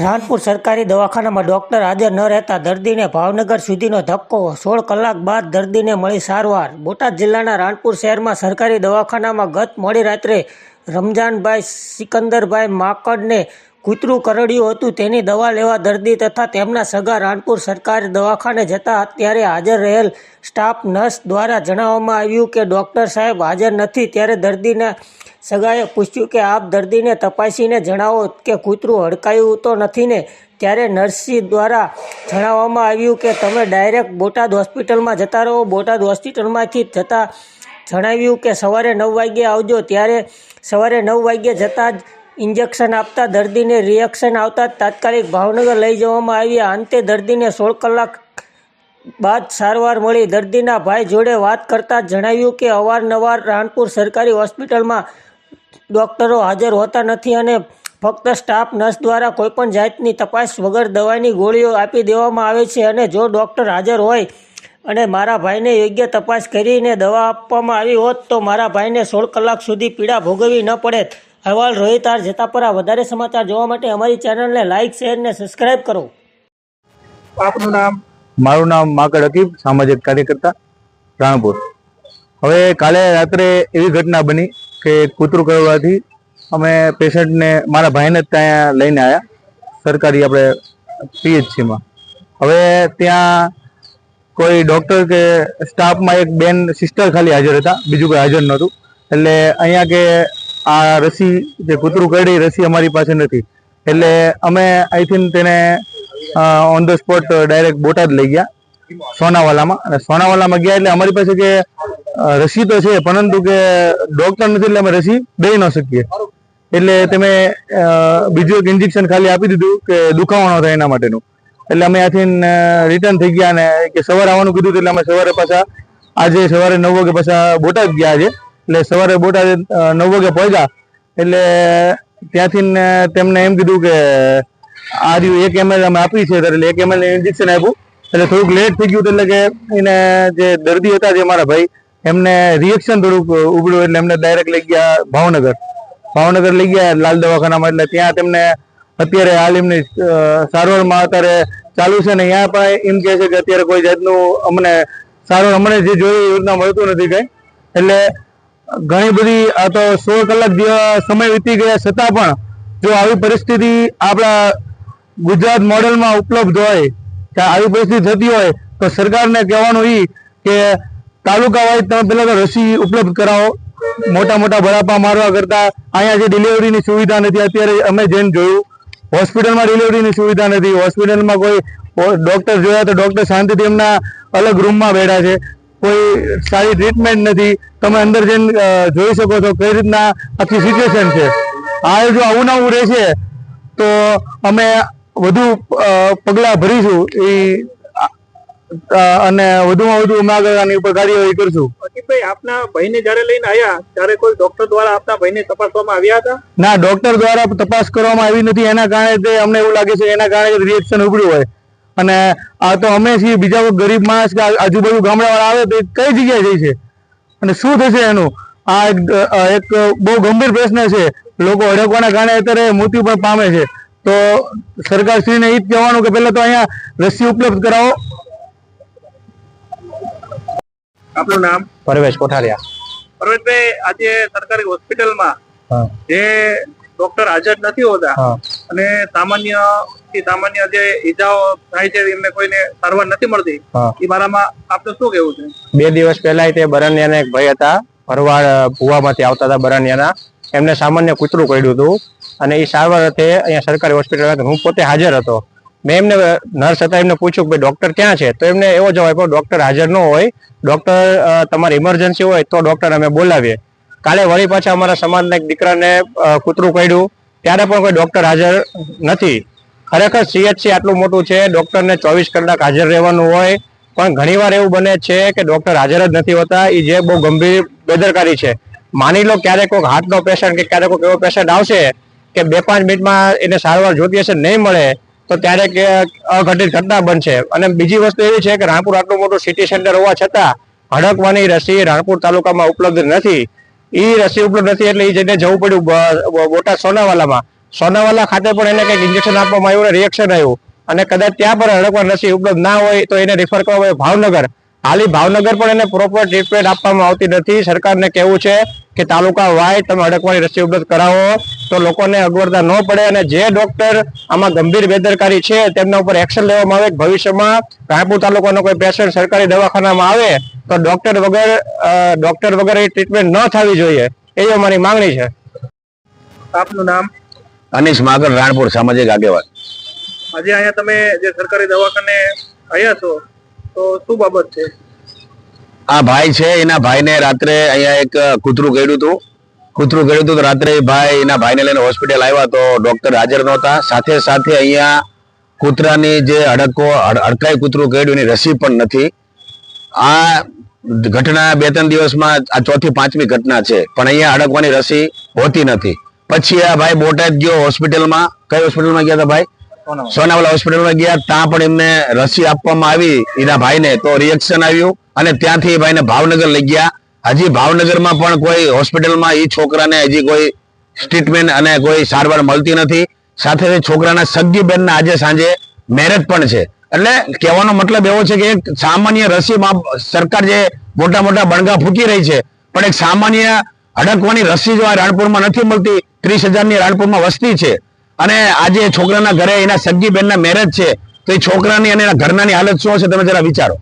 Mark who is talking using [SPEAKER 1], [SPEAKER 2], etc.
[SPEAKER 1] રાણપુર સરકારી દવાખાનામાં ડોક્ટર હાજર ન રહેતા દર્દીને ભાવનગર સુધીનો ધક્કો, સોળ કલાક બાદ દર્દીને મળી સારવાર. બોટાદ જિલ્લાના રાણપુર શહેરમાં સરકારી દવાખાનામાં ગત મોડી રાત્રે રમજાનભાઈ સિકંદરભાઈ માકડને કૂતરું કરડ્યું હતું. તેની દવા લેવા દર્દી તથા તેમના સગા રાણપુર સરકારી દવાખાને જતા ત્યારે હાજર રહેલ સ્ટાફ નર્સ દ્વારા જણાવવામાં આવ્યું કે ડૉક્ટર સાહેબ હાજર નથી, ત્યારે દર્દીના સગાએ પૂછ્યું કે આપ દર્દીને તપાસીને જણાવો કે કૂતરું હડકાયું તો નથી ને ત્યારે નર્સી દ્વારા જણાવવામાં આવ્યું કે તમે ડાયરેક્ટ બોટાદ હોસ્પિટલમાં જતા રહો. બોટાદ હોસ્પિટલમાંથી જતા જણાવ્યું કે સવારે નવ વાગ્યે આવજો. ત્યારે સવારે નવ વાગ્યે જતાં જ ઇન્જેક્શન આપતા દર્દીને રિએક્શન આવતા જ તાત્કાલિક ભાવનગર લઈ જવામાં આવ્યા. અંતે દર્દીને સોળ કલાક બાદ સારવાર મળી. દર્દીના ભાઈ જોડે વાત કરતાં જણાવ્યું કે અવારનવાર રાણપુર સરકારી હોસ્પિટલમાં ડૉક્ટરો હાજર હોતા નથી અને ફક્ત સ્ટાફ નર્સ દ્વારા કોઈપણ જાતની તપાસ વગર દવાની ગોળીઓ આપી દેવામાં આવે છે અને જો ડૉક્ટર હાજર હોય અને મારા ભાઈને યોગ્ય તપાસ કરીને દવા આપવામાં આવી હોત તો મારા ભાઈને સોળ કલાક સુધી પીડા ભોગવવી ન પડે. અહેવાલ રોહિત આર જતાપરા વધારે સમાચાર જોવા માટે અમારી ચેનલને લાઇક શેર ને સબસ્ક્રાઇબ કરો.
[SPEAKER 2] આપનું નામ?
[SPEAKER 3] મારું નામ માકડ હકીબ સામાજિક કાર્યકર્તા રાણપુર. હવે કાલે રાત્રે એવી ઘટના બની કે કૂતરું કરવાથી અમે પેશન્ટને, મારા ભાઈને જ ત્યાં લઈને આવ્યા સરકારી આપણે પીએચસીમાં. હવે ત્યાં કોઈ ડૉક્ટર કે સ્ટાફમાં એક બેન સિસ્ટર ખાલી હાજર હતા. બીજું કોઈ હાજર નહોતું. એટલે અહીંયા કે આ રસી, જે કૂતરું કરડી રસી અમારી પાસે નથી. એટલે અમે આઈ થિંક તેને on the spot direct Botad લઈ ગયા. સોનાવાલામાં. અને સોનાવાલામાં ગયા એટલે અમારી પાસે કે રસી તો છે, પરંતુ કે ડોક્ટર નથી એટલે અમે રસી દઈ ન શકીએ. એટલે તમે બીજું એક ઇન્જેક્શન ખાલી આપી દીધું કે દુખાવો થાય એના માટેનું. એટલે અમે આથી રિટર્ન થઈ ગયા અને કે સવારે આવવાનું કીધું એટલે અમે સવારે પાછા, આજે સવારે નવ વાગે પાછા બોટાદ ગયા આજે. એટલે સવારે બોટાદ નવ વાગે પહોંચ્યા. એટલે ત્યાંથી તેમને એમ કીધું કે, આ એક એમએલ અમે આપી છે, એટલે એક એમએલ ઇન્જેક્શન આપ્યું. એટલે થોડુંક લેટ થઈ ગયું એટલે કે એને જે દર્દી હતા જે મારા ભાઈ, એમને રિએક્શન થોડુંક ઉભળ્યું એટલે એમને ડાયરેક્ટ લઈ ગયા ભાવનગર. ભાવનગર લઈ ગયા લાલ દવાખાનામાં એટલે ત્યાં તેમને અત્યારે હાલ એમની સારવારમાં અત્યારે ચાલુ છે ને ત્યાં પણ એમ કહે છે કે અત્યારે કોઈ જાતનું અમને સારવાર અમને જે જોઈએ યોજના મળતું નથી કંઈ. એટલે ઘણી બધી, આ તો સોળ કલાક જેવા સમય વીતી ગયા છતાં પણ જો આવી પરિસ્થિતિ આપણા ગુજરાત મોડેલમાં ઉપલબ્ધ હોય કે આવી પરિસ્થિતિ થતી હોય તો સરકારને કહેવાનું એ કે તાલુકા વાઇઝ તમે પેલા તો રસી ઉપલબ્ધ કરાવો. મોટા મોટા ભરાપા મારવા કરતા અહીંયા જે ડિલિવરીની સુવિધા નથી, અત્યારે અમે જેમ જોયું, હોસ્પિટલમાં ડિલિવરીની સુવિધા નથી. હોસ્પિટલમાં કોઈ ડોક્ટર જોયા તો ડોક્ટર શાંતિથી એમના અલગ રૂમમાં બેઠા છે. કોઈ સારી ટ્રીટમેન્ટ નથી. તમે અંદર જઈને જોઈ શકો છો કઈ રીતના આખી સિચ્યુએશન છે. આ જો આવું ને આવું રહેશે, તો અમે વધુ પગલાં ભરીશું એ અને વધુમાં વધુ અમે આગળ આની ઉપર કાર્યવાહી કરશું.
[SPEAKER 2] અકીબભાઈ આપના ભાઈને જ્યારે લઈને આવ્યા ત્યારે કોઈ ડોક્ટર દ્વારા આપના ભાઈને તપાસવામાં આવ્યા હતા?
[SPEAKER 3] ના ડોક્ટર દ્વારા તપાસ કરવામાં આવી નથી. એના કારણે તે અમને એવું લાગે છે એના કારણે રિએક્શન ઉભર્યું હોય. અને આ તો અમે છીએ બીજા કોઈ ગરીબ માણસ કે આજુબાજુ ગામડાવાળા આવે તો કઈ જગ્યાએ જઈ છે? અને શું થશે એનું? આ એક એક બહુ ગંભીર પ્રશ્ન છે. લોકો અડકવાના કારણે અત્યારે મૃત્યુ પણ પામે છે. તો સરકારશ્રીને એ જ કહેવાનું કે પહેલા તો અહીંયા રસી ઉપલબ્ધ કરાવો.
[SPEAKER 2] આપનું નામ?
[SPEAKER 3] પરવેશ કોઠારિયા.
[SPEAKER 2] પરવેશભાઈ આજે સરકારી હોસ્પિટલમાં જે ડોક્ટર હાજર નથી હોતા અને સામાન્યથી સામાન્ય જે ઈજાઓ થાય છે એમને કોઈને સારવાર નથી મળતી. એ બારામાં આપનું શું કેવું છે?
[SPEAKER 4] બે દિવસ પહેલા તે બરણિયાના એક ભાઈ હતા ભરવાડ ભુવામાંથી આવતા હતા બરણિયાના. એમને સામાન્ય કૂતરું કર્યું હતું. અને એ સારવાર અર્થે અહીંયા સરકારી હોસ્પિટલમાં હું પોતે હાજર હતો. મેં એમને નર્સ હતા, એમને પૂછ્યું કે ભાઈ ડૉક્ટર ક્યાં છે? તો એમને એવો જવાબ આપ્યો ડૉક્ટર હાજર ન હોય ડૉક્ટર તમારે ઇમરજન્સી હોય તો ડૉક્ટર અમે બોલાવીએ. કાલે વળી પાછા અમારા સમાજના એક દીકરાને કૂતરું કાઢ્યું. ત્યારે પણ કોઈ ડૉક્ટર હાજર નથી. ખરેખર સીએચસી આટલું મોટું છે ડૉક્ટરને ચોવીસ કલાક હાજર રહેવાનું હોય. પણ ઘણીવાર એવું બને છે કે ડૉક્ટર હાજર જ નથી હોતા. એ જે બહુ ગંભીર બેદરકારી છે. માની લો ક્યારેક કોઈક હાર્ટનો પેશન્ટ કે ક્યારેક કોઈક એવો પેશન્ટ આવશે કે બે પાંચ મિનિટમાં એને સારવાર જોતી હશે, નહીં મળે, તો ત્યારે કે અઘટિત ઘટના બનશે. અને બીજી વસ્તુ એવી છે કે રાણપુર આટલું મોટું સિટી સેન્ટર હોવા છતાં હડકવાની રસી રાણપુર તાલુકામાં ઉપલબ્ધ નથી. એ રસી ઉપલબ્ધ નથી એટલે એ જઈને જવું પડ્યું બોટાદ સોનાવાલામાં. સોનાવાલા ખાતે પણ એને કંઈક ઇન્જેક્શન આપવામાં આવ્યું રિએક્શન આવ્યું. અને કદાચ ત્યાં પણ હડકવા રસી ઉપલબ્ધ ના હોય તો એને રિફર કરવામાં આવે ભાવનગર. હાલી ભાવનગર પણ એને પ્રોપર ટ્રીટમેન્ટ આપવામાં આવતી નથી. સરકારને કહેવું છે કે તાલુકા વાય તમે હડકવાની રસી ઉપલબ્ધ કરાવો. તો લોકોને અગવડતા ન પડે અને જે ડોક્ટર આમાં ગંભીર બેદરકારી છે તેમના ઉપર એક્શન લેવામાં આવે ભવિષ્યમાં રાયપુર તાલુકાનો કોઈ પેશન્ટ સરકારી દવાખાનામાં આવે તો ડોક્ટર વગર ડોક્ટર વગર એ ટ્રીટમેન્ટ ન થવી જોઈએ એવી અમારી માંગણી છે.
[SPEAKER 2] આપનું નામ?
[SPEAKER 5] અનીશ માગર રાણપુર સામાજિક આગેવાન.
[SPEAKER 2] આજે અહીંયા તમે જે સરકારી દવાખાને આવ્યા છો તો શું બાબત છે?
[SPEAKER 5] આ ભાઈ છે એના ભાઈને રાત્રે અહીંયા એક કૂતરું કર્યું હતું. કૂતરું કર્યું હતું રાત્રે ભાઈ એના ભાઈને લઈને હોસ્પિટલ આવ્યા તો ડોક્ટર હાજર નહોતા. સાથે સાથે અહીંયા કૂતરાની જે અડકો અડકાઈ કૂતરું કર્યું એની રસી પણ નથી. આ ઘટના બે ત્રણ દિવસમાં આ ચોથી પાંચમી ઘટના છે. પણ અહીંયા અડકવાની રસી હોતી નથી. પછી આ ભાઈ બોટાદ ગયો હોસ્પિટલમાં કઈ હોસ્પિટલમાં ગયા હતા ભાઈ? સોનાવાલા. હોસ્પિટલમાં ગયા. ત્યાં પણ એમને રસી આપવામાં આવી એના ભાઈને. તો રિએક્શન આવ્યું અને ત્યાંથી ભાઈને ભાવનગર લઈ ગયા. હજી ભાવનગરમાં પણ કોઈ હોસ્પિટલમાં એ છોકરાને હજી કોઈ ટ્રીટમેન્ટ અને કોઈ સારવાર મળતી નથી. સાથે છોકરાના સગી બેનના આજે સાંજે મેરેજ પણ છે. એટલે કહેવાનો મતલબ એવો છે કે એક સામાન્ય રસીમાં સરકાર જે મોટા મોટા બણગા ફૂકી રહી છે, પણ એક સામાન્ય હડકવાની રસી જો આ રાણપુરમાં નથી મળતી, ત્રીસ હજારની રાણપુરમાં વસ્તી છે. અને આજે છોકરાના ઘરે એના સગી બેનના મેરેજ છે, તો એ છોકરાની અને એના ઘરનાની હાલત શું હશે તમે જરા વિચારો.